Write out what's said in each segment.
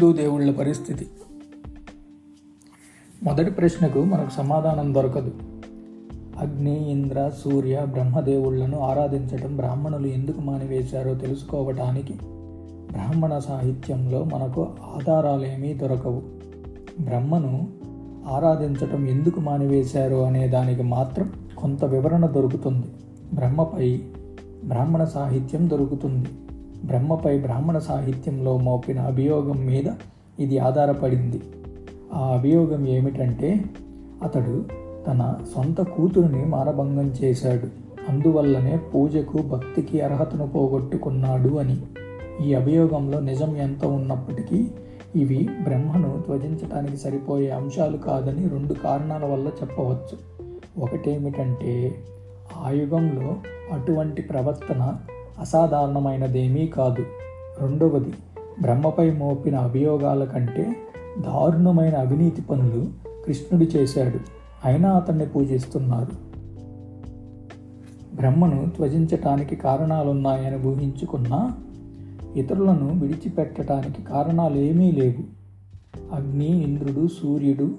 హిందూ దేవుళ్ళ పరిస్థితి. మొదటి ప్రశ్నకు మనకు సమాధానం దొరకదు. అగ్ని ఇంద్ర సూర్య బ్రహ్మదేవుళ్ళను ఆరాధించటం బ్రాహ్మణులు ఎందుకు మానివేశారో తెలుసుకోవటానికి బ్రాహ్మణ సాహిత్యంలో మనకు ఆధారాలేమీ దొరకవు. బ్రహ్మను ఆరాధించటం ఎందుకు మానివేశారు అనే దానికి మాత్రం కొంత వివరణ దొరుకుతుంది. బ్రహ్మపై బ్రాహ్మణ సాహిత్యం దొరుకుతుంది. బ్రహ్మపై బ్రాహ్మణ సాహిత్యంలో మోపిన అభియోగం మీద ఇది ఆధారపడింది. ఆ అభియోగం ఏమిటంటే అతడు తన సొంత కూతురుని మానభంగం చేశాడు. అందువల్లనే పూజకు భక్తికి అర్హతను పోగొట్టుకున్నాడు అని. ఈ అభియోగంలో నిజం ఎంత ఉన్నప్పటికీ ఇవి బ్రహ్మను త్వజించటానికి సరిపోయే అంశాలు కాదని రెండు కారణాల వల్ల చెప్పవచ్చు. ఒకటేమిటంటే ఆ యుగంలో అటువంటి ప్రవర్తన అసాధారణమైనదేమీ కాదు. రెండవది బ్రహ్మపై మోపిన అభియోగాల కంటే దారుణమైన అవినీతి పనులు కృష్ణుడు చేశాడు. అయినా అతన్ని పూజిస్తున్నారు. బ్రహ్మను త్వజించటానికి కారణాలున్నాయని ఊహించుకున్నా ఇతరులను విడిచిపెట్టడానికి కారణాలు ఏమీ లేవు. అగ్ని ఇంద్రుడు సూర్యుడు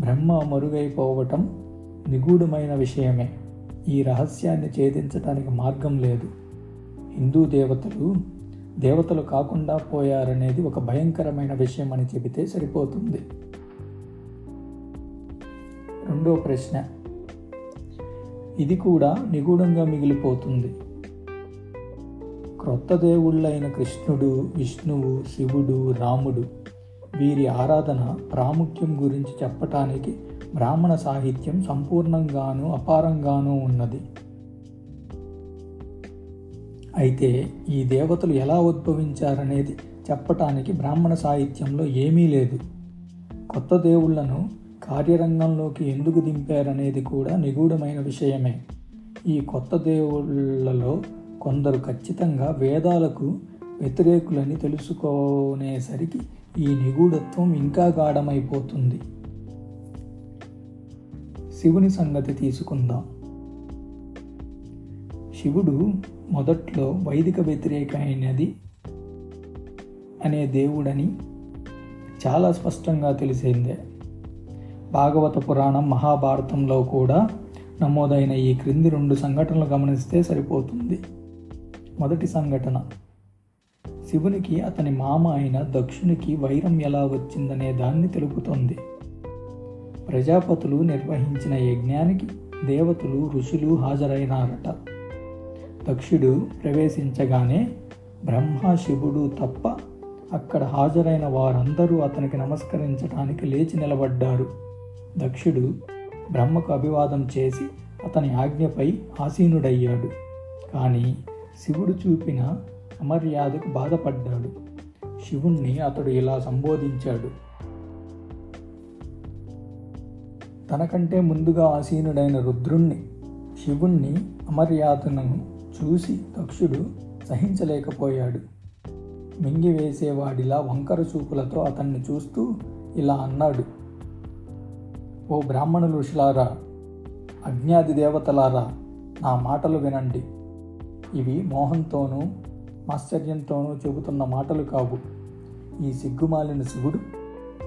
బ్రహ్మ మరుగైపోవటం నిగూఢమైన విషయమే. ఈ రహస్యాన్ని ఛేదించటానికి మార్గం లేదు. హిందూ దేవతలు దేవతలు కాకుండా పోయారనేది ఒక భయంకరమైన విషయం అని చెబితే సరిపోతుంది. రెండో ప్రశ్న. ఇది కూడా నిగూఢంగా మిగిలిపోతుంది. క్రొత్త దేవుళ్ళైన కృష్ణుడు విష్ణువు శివుడు రాముడు వీరి ఆరాధన ప్రాముఖ్యం గురించి చెప్పటానికి బ్రాహ్మణ సాహిత్యం సంపూర్ణంగాను అపారంగానూ ఉన్నది. అయితే ఈ దేవతలు ఎలా ఉద్భవించారనేది చెప్పటానికి బ్రాహ్మణ సాహిత్యంలో ఏమీ లేదు. కొత్త దేవుళ్ళను కార్యరంగంలోకి ఎందుకు దింపారనేది కూడా నిగూఢమైన విషయమే. ఈ కొత్త దేవుళ్ళలో కొందరు ఖచ్చితంగా వేదాలకు వ్యతిరేకులని తెలుసుకునేసరికి ఈ నిగూఢత్వం ఇంకా గాఢమైపోతుంది. శివుని సంగతి తీసుకుందాం. శివుడు మొదట్లో వైదిక వ్యతిరేక అయినది అనే దేవుడని చాలా స్పష్టంగా తెలిసిందే. భాగవత పురాణం మహాభారతంలో కూడా నమోదైన ఈ క్రింది రెండు సంఘటనలు గమనిస్తే సరిపోతుంది. మొదటి సంఘటన శివునికి అతని మామ అయిన దక్షునికి వైరం ఎలా వచ్చిందనే దాన్ని తెలుపుతోంది. ప్రజాపతులు నిర్వహించిన యజ్ఞానికి దేవతలు ఋషులు హాజరైనారట. దక్షుడు ప్రవేశించగానే బ్రహ్మ శివుడు తప్ప అక్కడ హాజరైన వారందరూ అతనికి నమస్కరించడానికి లేచి నిలబడ్డారు. దక్షుడు బ్రహ్మకు అభివాదం చేసి అతని ఆజ్ఞపై ఆసీనుడయ్యాడు. కానీ శివుడు చూపిన అమర్యాదకు బాధపడ్డాడు. శివుణ్ణి అతడు ఇలా సంబోధించాడు. తనకంటే ముందుగా ఆసీనుడైన రుద్రుణ్ణి శివుణ్ణి అమర్యాదను చూసి దక్షుడు సహించలేకపోయాడు. మింగివేసేవాడిలా వంకర చూపులతో అతన్ని చూస్తూ ఇలా అన్నాడు. ఓ బ్రాహ్మణులు ఋషులారా అజ్ఞాది దేవతలారా నా మాటలు వినండి. ఇవి మోహంతోనూ ఆశ్చర్యంతోనూ చెబుతున్న మాటలు కావు. ఈ సిగ్గుమాలిన శివుడు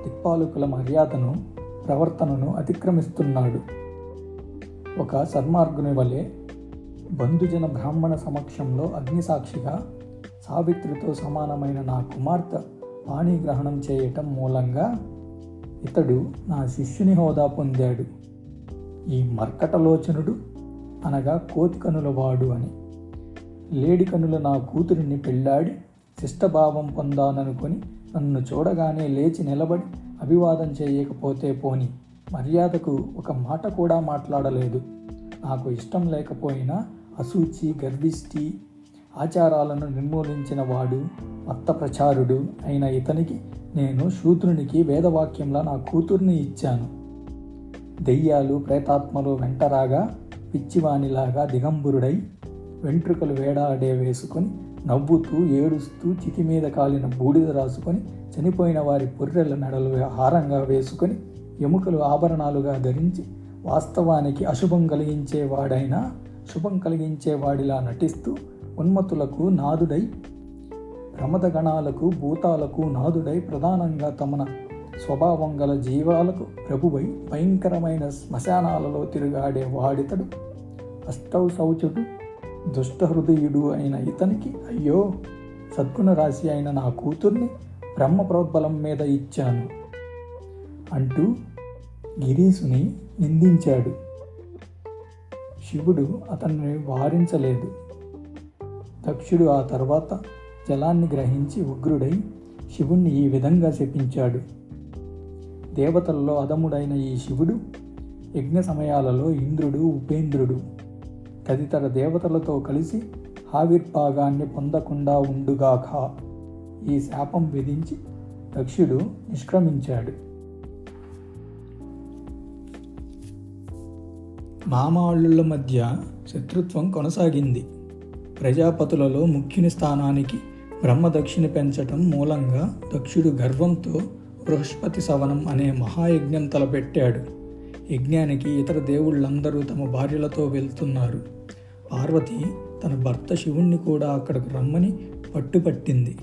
తిప్పాలుకుల మర్యాదను ప్రవర్తనను అతిక్రమిస్తున్నాడు. ఒక సన్మార్గుని వలె బంధుజన బ్రాహ్మణ సమక్షంలో అగ్నిసాక్షిగా సావిత్రితో సమానమైన నా కుమార్తె పాణిగ్రహణం చేయటం మూలంగా ఇతడు నా శిష్యుని హోదా పొందాడు. ఈ మర్కటలోచనుడు అనగా కోతికనుల వాడు అని. లేడికనుల నా కూతురిని పెళ్ళాడి శిష్టభావం పొందాననుకొని నన్ను చూడగానే లేచి నిలబడి అభివాదం చేయకపోతే పోని. మర్యాదకు ఒక మాట కూడా మాట్లాడలేదు. నాకు ఇష్టం లేకపోయినా అసూచి గర్భిష్టి ఆచారాలను నిర్మూలించిన వాడు మత్త ప్రచారుడు అయిన ఇతనికి నేను శూద్రునికి వేదవాక్యంలా నా కూతుర్ని ఇచ్చాను. దెయ్యాలు ప్రేతాత్మలు వెంటరాగా పిచ్చివాణిలాగా దిగంబురుడై వెంట్రుకలు వేడాడే వేసుకొని నవ్వుతూ ఏడుస్తూ చితి మీద కాలిన బూడిద రాసుకొని చనిపోయిన వారి పొర్రెల మెడలు హారంగా వేసుకొని ఎముకలు ఆభరణాలుగా ధరించి వాస్తవానికి అశుభం కలిగించేవాడైనా శుభం కలిగించేవాడిలా నటిస్తూ ఉన్మతులకు నాదుడై ప్రమదగణాలకు భూతాలకు నాదుడై ప్రధానంగా తమన స్వభావం గల జీవాలకు ప్రభువై భయంకరమైన శ్మశానాలలో తిరుగాడే వాడితడు. అష్టౌ శౌచుడు దుష్టహృదయుడు అయిన ఇతనికి అయ్యో సద్గుణ రాశి అయిన నా కూతుర్ని బ్రహ్మ ప్రోద్బలం మీద ఇచ్చాను అంటూ గిరీసుని నిందించాడు. శివుడు అతన్ని వారించలేదు. దక్షుడు ఆ తర్వాత జలాన్ని గ్రహించి ఉగ్రుడై శివుణ్ణి ఈ విధంగా శపించాడు. దేవతల్లో అదముడైన ఈ శివుడు యజ్ఞ సమయాలలో ఇంద్రుడు ఉపేంద్రుడు తదితర దేవతలతో కలిసి ఆవిర్భాగాన్ని పొందకుండా ఉండుగాక ఈ శాపం విధించి దక్షుడు నిష్క్రమించాడు. మామాళ్ళుల మధ్య శత్రుత్వం కొనసాగింది. ప్రజాపతులలో ముఖ్యుని స్థానానికి బ్రహ్మదక్షిని పెంచటం మూలంగా దక్షుడు గర్వంతో బృహస్పతి సవనం అనే మహాయజ్ఞం తలపెట్టాడు. యజ్ఞానికి ఇతర దేవుళ్ళందరూ తమ భార్యలతో వెళ్తున్నారు. పార్వతి తన భర్త శివుణ్ణి కూడా అక్కడికి రమ్మని పట్టుపట్టింది.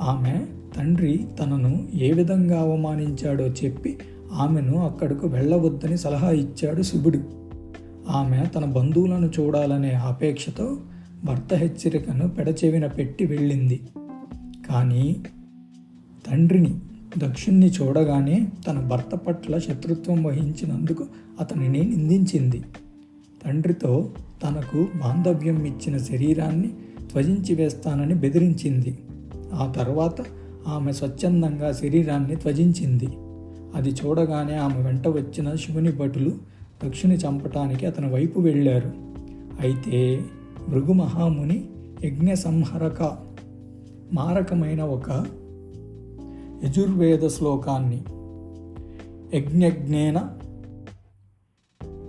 ఆమె తండ్రి తనను ఏ విధంగా అవమానించాడో చెప్పి ఆమెను అక్కడకు వెళ్ళవద్దని సలహా ఇచ్చాడు శివుడు. ఆమె తన బంధువులను చూడాలనే అపేక్షతో భర్త హెచ్చరికను పెడచెవిన పెట్టి వెళ్ళింది. కానీ తండ్రిని దక్షుణ్ణి చూడగానే తన భర్త పట్ల శత్రుత్వం వహించినందుకు అతనిని నిందించింది. తండ్రితో తనకు బాంధవ్యం ఇచ్చిన శరీరాన్ని త్వజించి వేస్తానని బెదిరించింది. ఆ తర్వాత ఆమె స్వచ్ఛందంగా శరీరాన్ని త్వజించింది. అది చూడగానే ఆమె వెంట వచ్చిన శివుని భటులు యక్షుని చంపటానికి అతని వైపు వెళ్ళారు. అయితే భృగు మహాముని యజ్ఞ సంహరక మారకమైన ఒక యజుర్వేద శ్లోకాన్ని యజ్ఞజ్ఞేన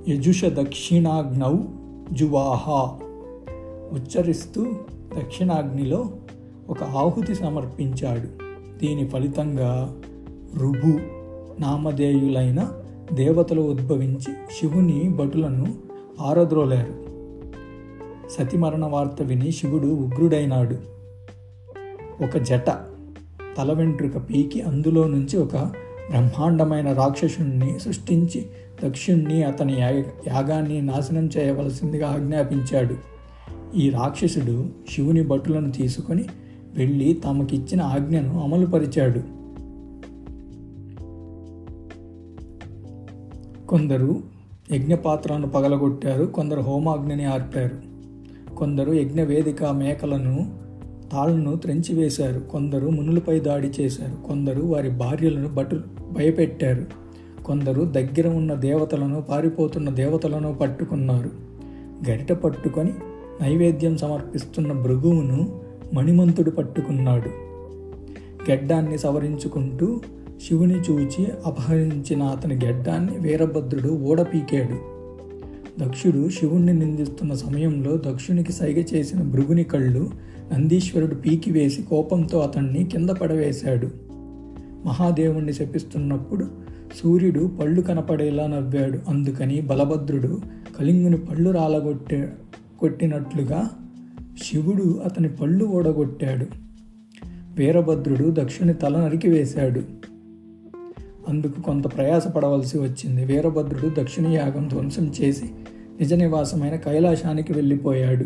యజుష దక్షిణాగ్నౌ జువాహ ఉచ్చరిస్తూ దక్షిణాగ్నిలో ఒక ఆహుతి సమర్పించాడు. దీని ఫలితంగా రుభు నామధేయులైన దేవతలు ఉద్భవించి శివుని భటులను ఆరద్రోలారు. సతిమరణ వార్త విని శివుడు ఉగ్రుడైనాడు. ఒక జట తల వెంట్రుక పీకి అందులో నుంచి ఒక బ్రహ్మాండమైన రాక్షసుణ్ణి సృష్టించి దక్షుణ్ణి అతని యాగాన్ని నాశనం చేయవలసిందిగా ఆజ్ఞాపించాడు. ఈ రాక్షసుడు శివుని భటులను తీసుకొని వెళ్ళి తమకిచ్చిన ఆజ్ఞను అమలుపరిచాడు. కొందరు యజ్ఞపాత్రను పగలగొట్టారు కొందరు హోమాగ్నిని ఆర్పారు. కొందరు యజ్ఞవేదిక మేకలను తాళ్ళను త్రెంచివేశారు. కొందరు మునులపై దాడి చేశారు. కొందరు వారి భార్యలను బటు భయపెట్టారు. కొందరు దగ్గర ఉన్న దేవతలను పారిపోతున్న దేవతలను పట్టుకున్నారు. గరిట పట్టుకొని నైవేద్యం సమర్పిస్తున్న భృగువును మణిమంతుడు పట్టుకున్నాడు. గెడ్డాన్ని సవరించుకుంటూ శివుని చూచి అపహరించిన అతని గెడ్డాన్ని వీరభద్రుడు ఊడపీకాడు దక్షుడు శివుణ్ణి నిందిస్తున్న సమయంలో దక్షునికి సైగ చేసిన భృగుని కళ్ళు నందీశ్వరుడు పీకివేసి కోపంతో అతన్ని కింద పడవేశాడు. మహాదేవుణ్ణి శపిస్తున్నప్పుడు సూర్యుడు పళ్ళు కనపడేలా నవ్వాడు. అందుకని బలభద్రుడు కలింగుని పళ్ళు రాలగొట్టే కొట్టినట్లుగా శివుడు అతని పళ్ళు ఓడగొట్టాడు. వీరభద్రుడు దక్షుని తల నరికివేశాడు అందుకు కొంత ప్రయాసపడవలసి వచ్చింది. వీరభద్రుడు దక్షిణ యాగం ధ్వంసం చేసి నిజ నివాసమైన కైలాసానికి వెళ్ళిపోయాడు.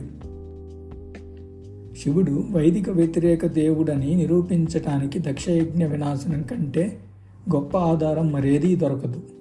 శివుడు వైదిక వ్యతిరేక దేవుడని నిరూపించటానికి దక్షయజ్ఞ వినాశనం కంటే గొప్ప ఆధారం మరేదీ దొరకదు.